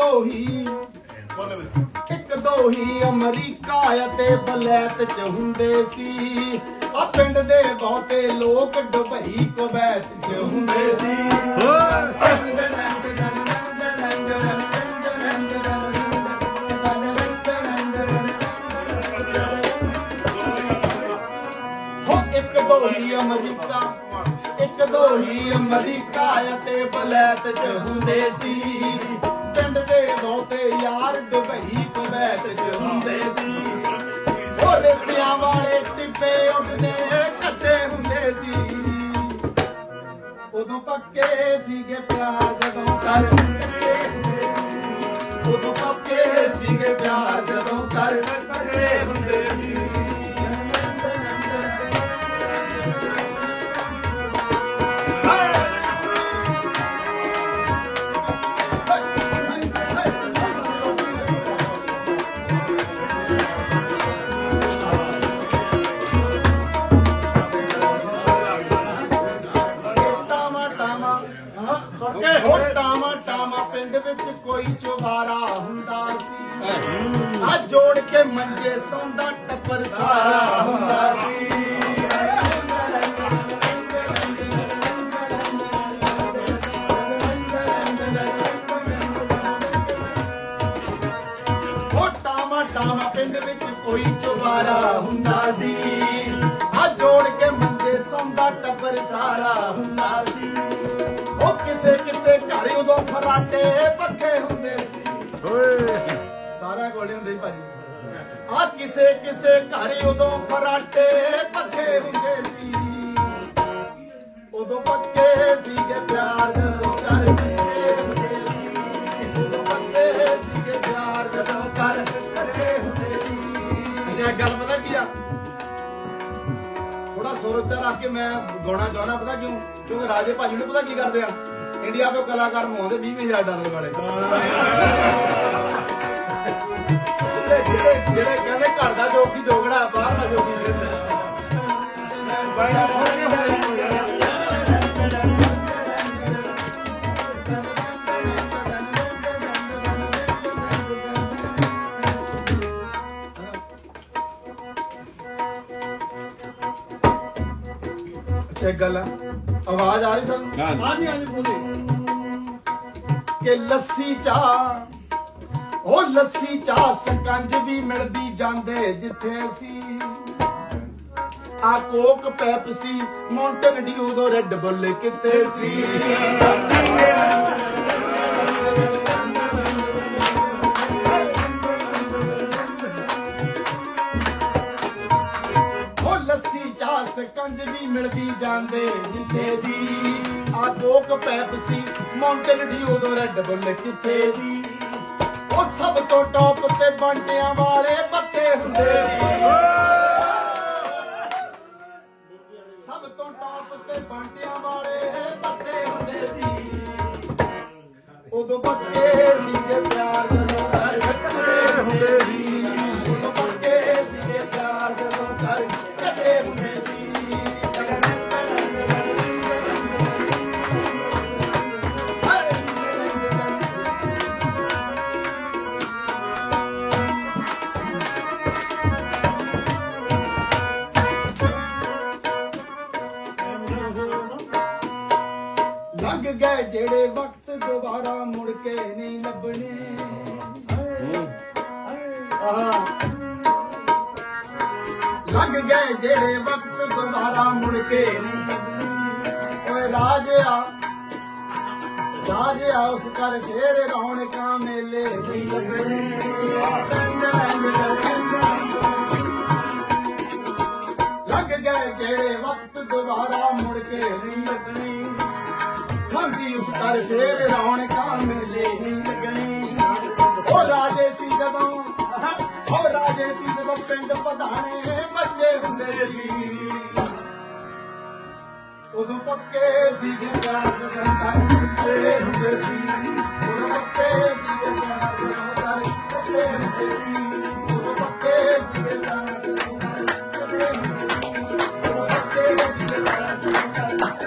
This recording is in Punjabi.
ਦੋ ਹੀ। ਇੱਕ ਦੋ ਹੀ ਅਮਰੀਕਾ ਅਤੇ ਬਲੈਤ ਚ ਹੁੰਦੇ ਸੀ। ਆ ਪਿੰਡ ਦੇ ਬਹੁਤੇ ਲੋਕ ਦੁਬਈ ਕੁਵੈਤ ਚ ਹੁੰਦੇ ਸੀ। ਇੱਕ ਦੋ ਹੀ ਅਮਰੀਕਾ, ਇੱਕ ਦੋ ਹੀ ਅਮਰੀਕਾ ਅਤੇ ਬਲੈਤ ਚ ਹੁੰਦੇ ਸੀ। ਪੱਕੇ ਸੀਗੇ ਪਿਆਰ ਜਦੋਂ ਕਰ ਉਦੋਂ ਪੱਕੇ ਸੀਗੇ ਪਿਆਰ ਜਦੋਂ ਕਰ ਵਿੱਚ ਕੋਈ ਚੁਬਾਰਾ ਹੁੰਦਾ ਸੀ। ਆ ਜੋੜ ਕੇ ਮੰਜੇ ਸੌਂਦਾ ਟੱਪਰ ਸਾਰਾ ਹੁੰਦਾ ਸੀ। ਹੋ ਟਾਮਾ ਟਾਮਾ ਪਿੰਡ ਵਿੱਚ ਕੋਈ ਚੁਬਾਰਾ ਹੁੰਦਾ ਸੀ। ਆ ਜੋੜ ਕੇ ਮੰਜੇ ਸੌਂਦਾ ਟੱਬਰ ਸਾਰਾ ਹੁੰਦਾ ਸੀ। ਕਿਸੇ ਕਿਸੇ ਘਰ ਉਦੋਂ ਫਰਾਟੇ ਪੱਕੇ ਹੁੰਦੇ ਸੀ। ਸਾਰਾ ਗੋਲੇ ਹੁੰਦੇ ਸੀ ਭਾਜੀ। ਆ ਕਿਸੇ ਕਿਸੇ ਘਰ ਉਦੋਂ ਫਰਾਟੇ ਪੱਕੇ ਹੁੰਦੇ ਸੀ। ਉਦੋਂ ਪੱਕੇ ਸੀਗੇ ਪਿਆਰ ਜਦੋਂ ਕਰ ਹੁੰਦੇ ਸੀ। ਉਦੋਂ ਪੱਕੇ ਸੀਗੇ ਪਿਆਰ ਜਦੋਂ ਕਰ ਕੱਟੇ ਹੁੰਦੇ ਸੀ। ਅੱਛਾ ਗੱਲ ਪਤਾ ਕੀ ਆ? ਥੋੜਾ ਸੁਰ ਉੱਤੇ ਰੱਖ ਕੇ ਮੈਂ ਗਾਉਣਾ ਚਾਹਣਾ ਪਤਾ ਕਿਉਂ? ਕਿਉਂਕਿ ਰਾਜੇ ਭਾਜੀ ਨੂੰ ਪਤਾ ਕੀ ਕਰਦੇ ਆ? ਇੰਡੀਆ ਤੋਂ ਕਲਾਕਾਰ ਮਵਾਉਂਦੇ 20000 ਡਾਲਰ ਵਾਲੇ। ਜਿਹੜੇ ਜਿਹੜੇ ਜਿਹੜੇ ਕਹਿੰਦੇ ਘਰ ਦਾ ਜੋਗੀ ਜੋਗੜਾ ਬਾਹਰ ਦਾ ਜੋਗੀ ਸਿੱਧ ਅੱਛਾ ਇੱਕ ਗੱਲ ਆ। ਆਵਾਜ਼ ਆ ਰਹੀ ਸਾਨੂੰ ਹਾਂਜੀ। ਹਾਂਜੀ ਬੋਲੇ ਕਿ ਲੱਸੀ ਚਾਹ। ਉਹ ਲੱਸੀ ਚਾਹ ਸਕੰਜ ਵੀ ਮਿਲਦੀ ਜਾਂਦੇ ਜਿੱਥੇ ਅਸੀਂ। ਆ ਕੋਕ ਪੈਪਸੀ ਮਾਊਂਟਨ ਡਿਊ ਦੋ ਰੈੱਡ ਬੁੱਲ ਕਿੱਥੇ ਸੀ? ਸਕੰਜ ਵੀ ਮਿਲਦੀ ਜਾਂਦੇ ਜਿੱਥੇ ਸੀ। ਆ ਕੋਕ ਪੈਪਸੀ ਮਾਊਂਟਨ ਡਿਊ ਦੋ ਰੈੱਡ ਬੁੱਲ ਕਿੱਥੇ ਸੀ। ਉਹ ਸਭ ਤੋਂ ਟੌਪ ਤੇ ਬੰਟਿਆਂ ਵਾਲੇ ਪੱਤੇ ਹੁੰਦੇ ਸੀ। ਸਭ ਤੋਂ ਟੌਪ ਤੇ ਬੰਟਿਆਂ ਵਾਲੇ ਪੱਤੇ ਹੁੰਦੇ ਸੀ। ਉਦੋਂ ਪੱਕੇ ਸੀਗੇ ਪਿਆਰ ਜਦੋਂ ਘਰ ਹੁੰਦੇ ਸੀ। ਉਦੋਂ ਪੱਕੇ ਸੀਗੇ ਪਿਆਰ ਜਦੋਂ ਘਰ ਲੰਘ ਗਏ ਜਿਹੜੇ ਵਕਤ ਦੁਬਾਰਾ ਮੁੜ ਕੇ ਨਹੀਂ ਲੱਭਣੇ। ਲੱਗ ਗਏ ਜਿਹੜੇ ਵਕਤ ਦੁਬਾਰਾ ਮੁੜ ਕੇ ਨਹੀਂ ਲੱਭਣੇ। ਓਏ ਰਾਜਿਆ ਰਾਜਿਆ, ਉਸ ਕਰ ਫੇਰ ਰੌਣਕਾਂ ਮੇਲੇ ਨਹੀਂ ਲੱਗਣੇ ਲੱਗ ਗਏ ਜਿਹੜੇ ਵਕਤ ਦੁਬਾਰਾ ਮੁੜ ਕੇ ਨਹੀਂ ਲੱਗਣੇ ਉਸ ਕਰ ਸ਼ੇਰ ਰੌਣਕਾਂ ਮੇਲੇ ਹੀ ਲੱਗਣੀ ਉਹ ਰਾਜੇ ਸੀ ਜਦੋਂ, ਉਹ ਰਾਜੇ ਸੀ ਜਦੋਂ ਪਿੰਡ ਪਧਾਣੇ ਬੱਚੇ ਹੁੰਦੇ ਸੀ। ਉਦੋਂ ਪੱਕੇ ਸੀ ਜਿੰਦਾਂ ਹੁੰਦੇ ਹੁੰਦੇ ਸੀ। ਉਦੋਂ ਪੱਕੇ ਸੀ ਜਿੰਦਾਂ ਹੁੰਦੇ ਹੁੰਦੇ ਸੀ। ਉਦੋਂ ਪੱਕੇ ਸੀ ਜਿੰਦਾਂ ਹੁੰਦੇ ਹੁੰਦੇ ਸੀ। ਉਦੋਂ ਪੱਕੇ ਸੀ ਜਿੰਦਾਂ